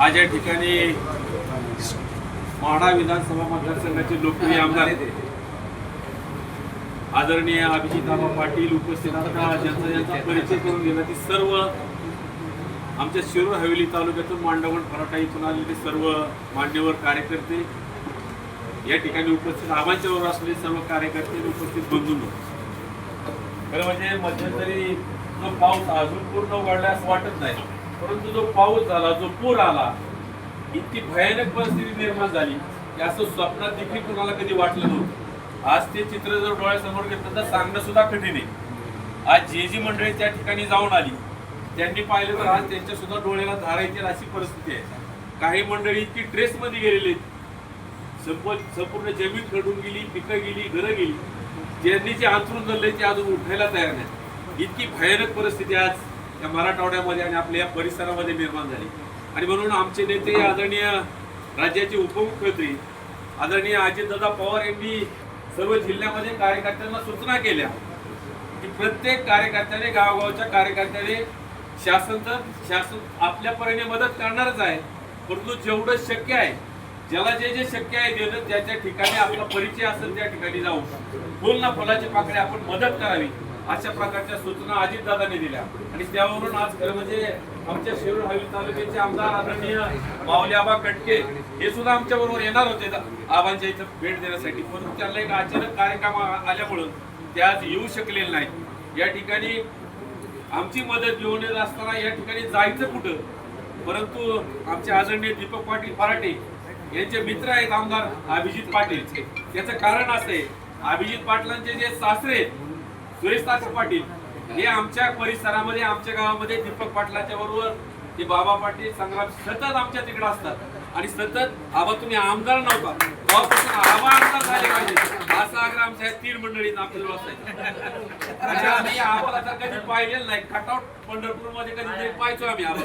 आज या ठिकाणी माढा विधानसभा मतदारसंघाचे लोकप्रिय आमदार आदरणीय अभिजिताबा पाटील उपस्थित आता ज्यांचा ज्यांचा परिचय करून दिला ती सर्व आमच्या शिरूर हवेली तालुक्यातून मांडवण फराटा इथून आलेले सर्व मान्यवर कार्यकर्ते या ठिकाणी उपस्थित आमांच्यावर असलेले सर्व कार्यकर्ते उपस्थित बंधू खरं म्हणजे मध्यंतरी जो पाऊस अजून पूर्ण उघडला असं वाटत नाही. परंतु जो पाऊस झाला जो पूर आला इतकी भयानक परिस्थिती निर्माण झाली की असं स्वप्नात देखील कुणाला कधी वाटलं नव्हतं. आज ते चित्र जर डोळ्यासमोर घेतलं तर सांगणं सुद्धा कठीण आहे. आज जे जी मंडळी त्या ठिकाणी जाऊन आली त्यांनी पाहिलं तर आज त्यांच्या सुद्धा डोळ्याला धारा येतील अशी परिस्थिती आहे. काही मंडळी इतकी ड्रेसमध्ये गेलेली आहेत. संपूर्ण संपूर्ण जमीन खडून गेली पिकं गेली घरं गेली. ज्यांनी जे अंथरून धरले ते अजून उठायला तयार नाही इतकी भयानक परिस्थिती आज या मराठवाड्यामध्ये आणि आपल्या या परिसरामध्ये निर्माण झाली. आणि म्हणून आमचे नेते आदरणीय राज्याचे उपमुख्यमंत्री आदरणीय अजितदादा पवार यांनी सर्व जिल्ह्यामध्ये कार्यकर्त्यांना सूचना केल्या की प्रत्येक कार्यकर्त्याने गावगावच्या कार्यकर्त्याने शासन तर शासन आपल्या परीने मदत करणारच आहे परंतु जेवढं शक्य आहे ज्याला जे जे शक्य आहे देणं ज्याच्या ठिकाणी आपला परिचय असेल त्या ठिकाणी जाऊन. फुल ना फुलाची पाकडे आपण मदत करावी. अशा प्रकारच्या सूचना अजितदादांनी दिल्या. आणि त्यावरून आज खरं म्हणजे आमच्या शिरूर हवेली तालुक्याचे आमदार आदरणीय माऊली आबा कटके हे सुद्धा आमच्या बरोबर येणार होते. आबांच्या इथं भेट देण्यासाठी. परंतु त्यांना एक अचानक कार्यक्रम आल्यामुळं ते आज येऊ शकलेले नाही या ठिकाणी आमची मदत घेऊन येत असताना या ठिकाणी जायचं कुठं? परंतु आमचे आदरणीय दीपक पाटील फराटे यांचे मित्र आहेत आमदार अभिजित पाटील. याचं कारण असं आहे अभिजित पाटलांचे जे सासरे आहेत, सुरेश तात्या पाटील हे आमच्या परिसरामध्ये आमच्या गावामध्ये दीपक पाटलाच्या बरोबर ते बाबा पाटील संग्राम सतत आमच्या तिकडे असतात. आणि सतत आबा तुम्ही आमदार नव्हता. तेव्हापासून आबा आमदार झाले पाहिजे. असा आग्रह आमच्या तीन मंडळी आपल्याला आम्ही आबाला तर कधी पाहिलेलं नाही. कटआउट पंढरपूरमध्ये कधीतरी पाहायचो आम्ही आबा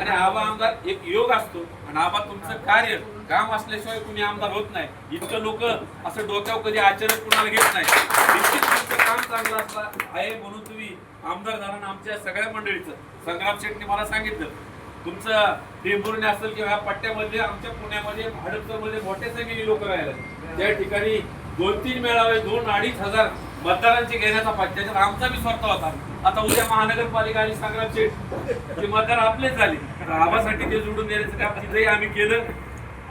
आणि आबा आमदार एक योग असतो. आणि आबा तुमचं कार्य काम असल्याशिवाय कुणी आमदार होत नाही. इतकं लोक असं डोक्यावर कधी अचानक कुणाला घेत नाही. निश्चित काम चांगलं असला आहे म्हणून तुम्ही आमदार झाला आमच्या सगळ्या मंडळीचं. संग्राम शेट्टी मला सांगितलं तुमचं टेंभुर्णी असेल किंवा ह्या पट्ट्यामध्ये आमच्या पुण्यामध्ये मध्ये मोठ्या संख्येने लोक राहिले त्या ठिकाणी दोन तीन मेळावे दोन अडीच हजार मतदारांचे घेण्याचा पाठ त्याच्यात आमचा बी स्वतः होता. आता उद्या महानगरपालिका आणि संग्राम शेठ ते मतदार आपलेच झाले. तर आबासाठी ते जोडून देण्याचं काम तिथेही आम्ही केलं.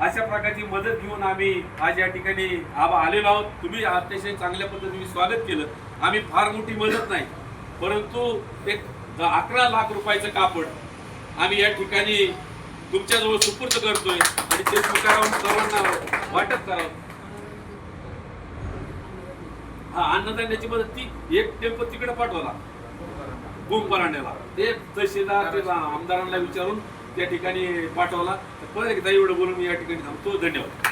अशा प्रकारची मदत घेऊन आम्ही आज या ठिकाणी आबा आलेलो आहोत. तुम्ही अतिशय चांगल्या पद्धतीने स्वागत केलं. आम्ही फार मोठी मदत नाही परंतु एक अकरा लाख रुपयाचं कापड आम्ही या ठिकाणी तुमच्याजवळ सुपूर्द करतोय आणि ते स्वीकारावून सर्वांना वाटप करावं हा अन्नधान्याची मदत ती एक टेम्पो तिकडे पाठवला. बुम परांड्याला. ते तहसीलदार आमदारांना विचारून त्या ठिकाणी पाठवला. तर परत एकदा एवढं बोलून मी या ठिकाणी थांबतो. धन्यवाद.